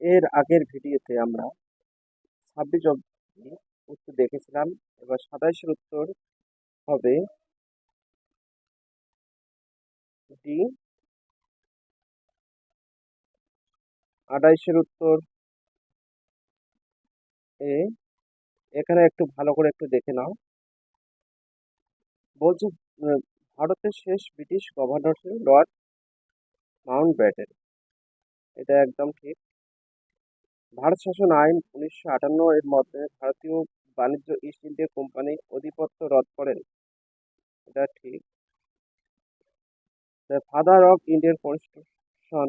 এর আগের ভিডিওতে আমরা ছাব্বিশ অব্দি উত্তর দেখেছিলাম। এবার সাতাইশের উত্তর হবে ডি। আঠাইশের উত্তর এ। এখানে একটু ভালো করে একটু দেখে নাও। বলছে ভারতের শেষ ব্রিটিশ গভর্নর ছিল লর্ড মাউন্ট ব্যাটেন এটা একদম ঠিক। ভারত শাসন আইন উনিশশো আটান্ন এর মধ্যে ভারতীয় বাণিজ্য ইস্ট ইন্ডিয়া কোম্পানি অধিপত্য রদ করেন। এটা ঠিক। The father of Indian constitution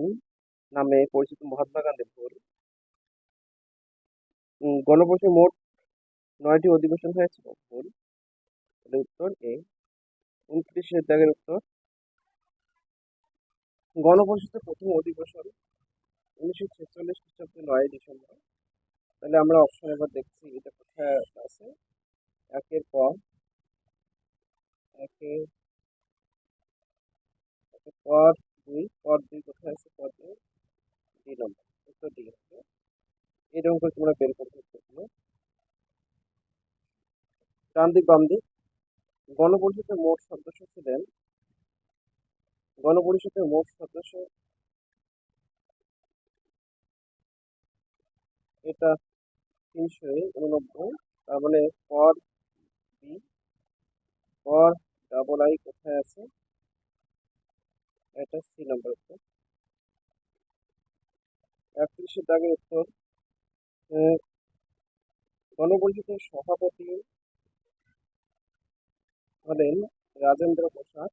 নামে পরিচিত মহাত্মা গান্ধী ভুল গণপরিষদ মোট নয়টি অধিবেশন হয়েছিল ভুল উত্তর এ উনত্রিশের দাগের উত্তর। গণপরিষদের প্রথম অধিবেশন উনিশশো ছেচল্লিশ খ্রিস্টাব্দে নয় ডিসেম্বর। তাহলে আমরা অপশন এবার দেখছি এটা কোথায় আছে। একের পর একের পর দুই পর দুই কোথায় আছে? পর দুই ডি নম্বর, উত্তর ডি হবে এরকম করে তোমরা বের করতে উত্তরগুলো ডান দিক বাম দিক গণপরিষদের মোট সদস্য ছিলেন, গণপরিষদের মোট সদস্য এটা তিনশো উননব্বই, তার মানে পর বি পর ডাবল আই কোথায় আছে? এটা সি নাম্বার উত্তর একত্রিশের দাগের উত্তর গণপরিষদের সভাপতি হলেন রাজেন্দ্র প্রসাদ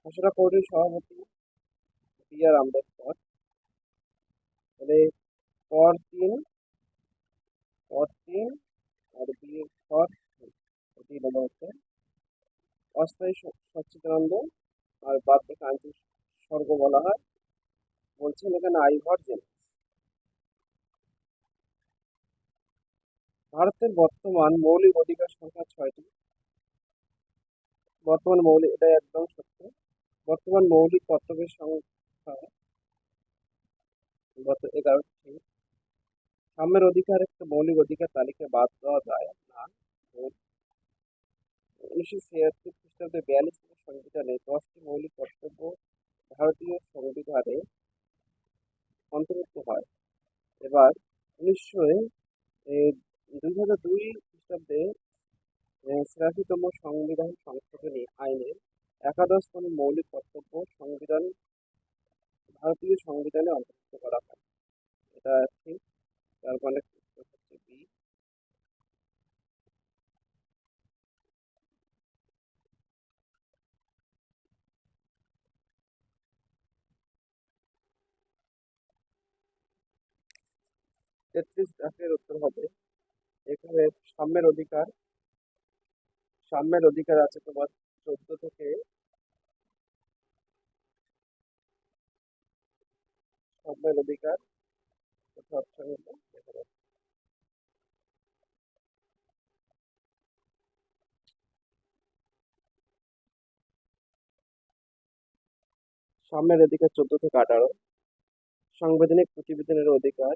খসড়া বোর্ডের সভাপতি বি আর আম্বেদকর। তাহলে পর তিন পর তিন, আর বি এর পর দুই নম্বর উত্তর অস্থায়ী সচ্চিদানন্দ আর বাদ আঞ্চলিক স্বর্গ বলা হয়। বলছেন এখানে আইভর জেমস ভারতের বর্তমান মৌলিক অধিকার সংখ্যা ছয়টি। বর্তমান মৌলিক এটা একদম সত্য। বর্তমান মৌলিক কর্তব্যের সংখ্যা এগারোটি। সাম্যের অধিকার একটা মৌলিক অধিকার তালিকায় বাদ দেওয়া যায় না। উনিশশো ছিয়াত্তর খ্রিস্টাব্দে বিয়াল্লিশ সংবিধানে দশটি মৌলিক কর্তব্য ভারতীয় সংবিধানে অন্তর্ভুক্ত হয়। এবার উনিশশো দুই হাজার দুই খ্রিস্টাব্দে ছিয়াশিতম সংবিধান সংশোধনী আইনের একাদশতম মৌলিক কর্তব্য সংবিধান, ভারতীয় সংবিধানে অন্তর্ভুক্ত করা হয়। এটা ঠিক। তার মানে হচ্ছে বি তেত্রিশ দাগের উত্তর হবে। এখানে সাম্যের অধিকার সাম্যের অধিকার আছে তোমার চোদ্দ থেকে সাম্যের অধিকার কোথায় অপশন হলো দেখা যাচ্ছে সাম্যের অধিকার চোদ্দ থেকে আঠারো। সাংবিধানিক প্রতিবেদনের অধিকার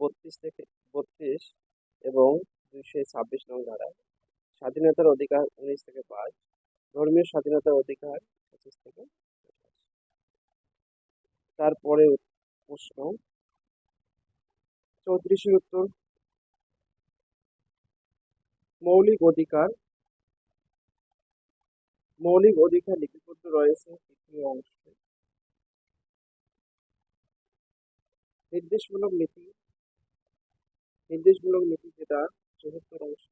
বত্রিশ থেকে বত্রিশ এবং দুইশো ছাব্বিশ নং ধারায় স্বাধীনতার অধিকার উনিশ থেকে পাঁচ। ধর্মীয় স্বাধীনতার অধিকার পঁচিশ থেকে তারপরে প্রশ্ন চৌত্রিশের উত্তর। মৌলিক অধিকার। মৌলিক অধিকার লিপিবদ্ধ রয়েছে তৃতীয় অংশে। নির্দেশমূলক নীতি। নির্দেশমূলক নীতি যেটা চতুর্থ অংশ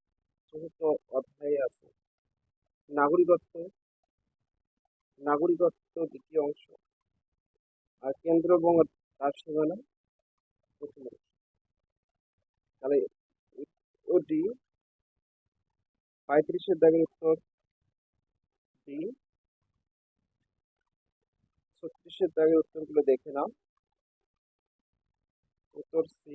চতুর্থ অধ্যায়ে আছে। নাগরিকত্ব। নাগরিকত্ব দ্বিতীয় অংশ। আর কেন্দ্র এবং তার প্রথম অংশ। তাহলে ও ডি পঁয়ত্রিশের দাগের উত্তর ডি ছত্রিশের দাগের উত্তরগুলো দেখে নাও। উত্তর C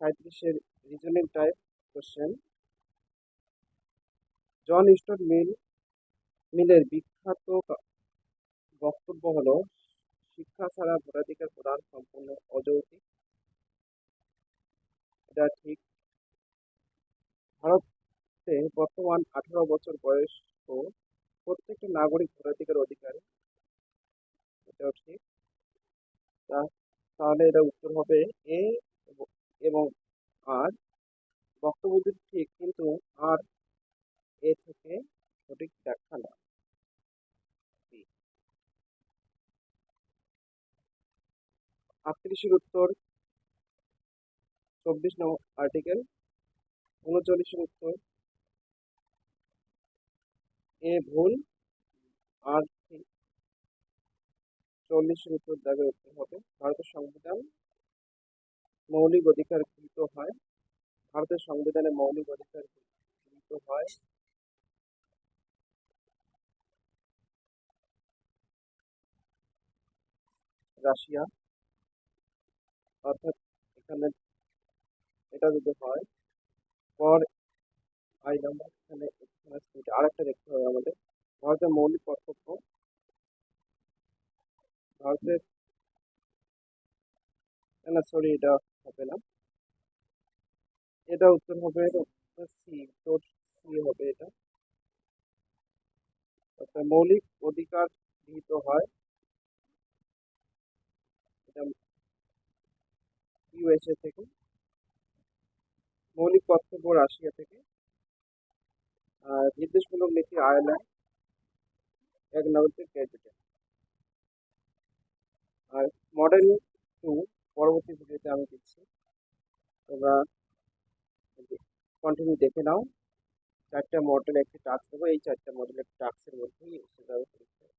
সাঁত্রিশের reasoning type question John Stuart Mill, মিলের বিখ্যাত বক্তব্য হলো, শিক্ষা ছাড়া ভোটাধিকার প্রদান সম্পূর্ণ অযৌক্তিক এটা ঠিক ভারতে বর্তমান আঠারো বছর বয়স্ক প্রত্যেকটা নাগরিক ভোটাধিকার অধিকারী। এটাও ঠিক তাহলে এটা উত্তর হবে এ এবং- আর। বক্তব্য দুটি ঠিক, কিন্তু আর এ থেকে সঠিক ব্যাখ্যা না। আটত্রিশের উত্তর, চব্বিশ নম্বর আর্টিকেল, উনচল্লিশের উত্তর এ ভুল। আর চল্লিশের উত্তর দাগের উত্তর হবে। ভারতের সংবিধান মৌলিক অধিকার গৃহীত হয়। ভারতের সংবিধানে মৌলিক অধিকার গৃহীত হয়। রাশিয়া। অর্থাৎ এখানে এটা যদি হয়, পর আই নাম্বার এখানে এটা আরেকটা দেখতে হবে আমাদের। ভারতের মৌলিক কর্তব্য ভারতের না সরি এটা হবে না। এটা উত্তর হবে সি উত্তর সি হবে এটা। অর্থাৎ মৌলিক অধিকার গৃহীত হয়। এটা ইউএসএ থেকে। মৌলিক কর্তব্য রাশিয়া থেকে। আর নির্দেশমূলক নীতি আয়ারল্যান্ড এক গ্রেট ব্রিটেন আর মডেল টু পরবর্তী ভিডিওতে আমি দিচ্ছি তোমরা কন্টিনিউ দেখে নাও। চারটা মডেল একটি টাস্ক দেবো। এই চারটা মডেলের টাস্কের মধ্যেই এসে যাবে পরীক্ষায়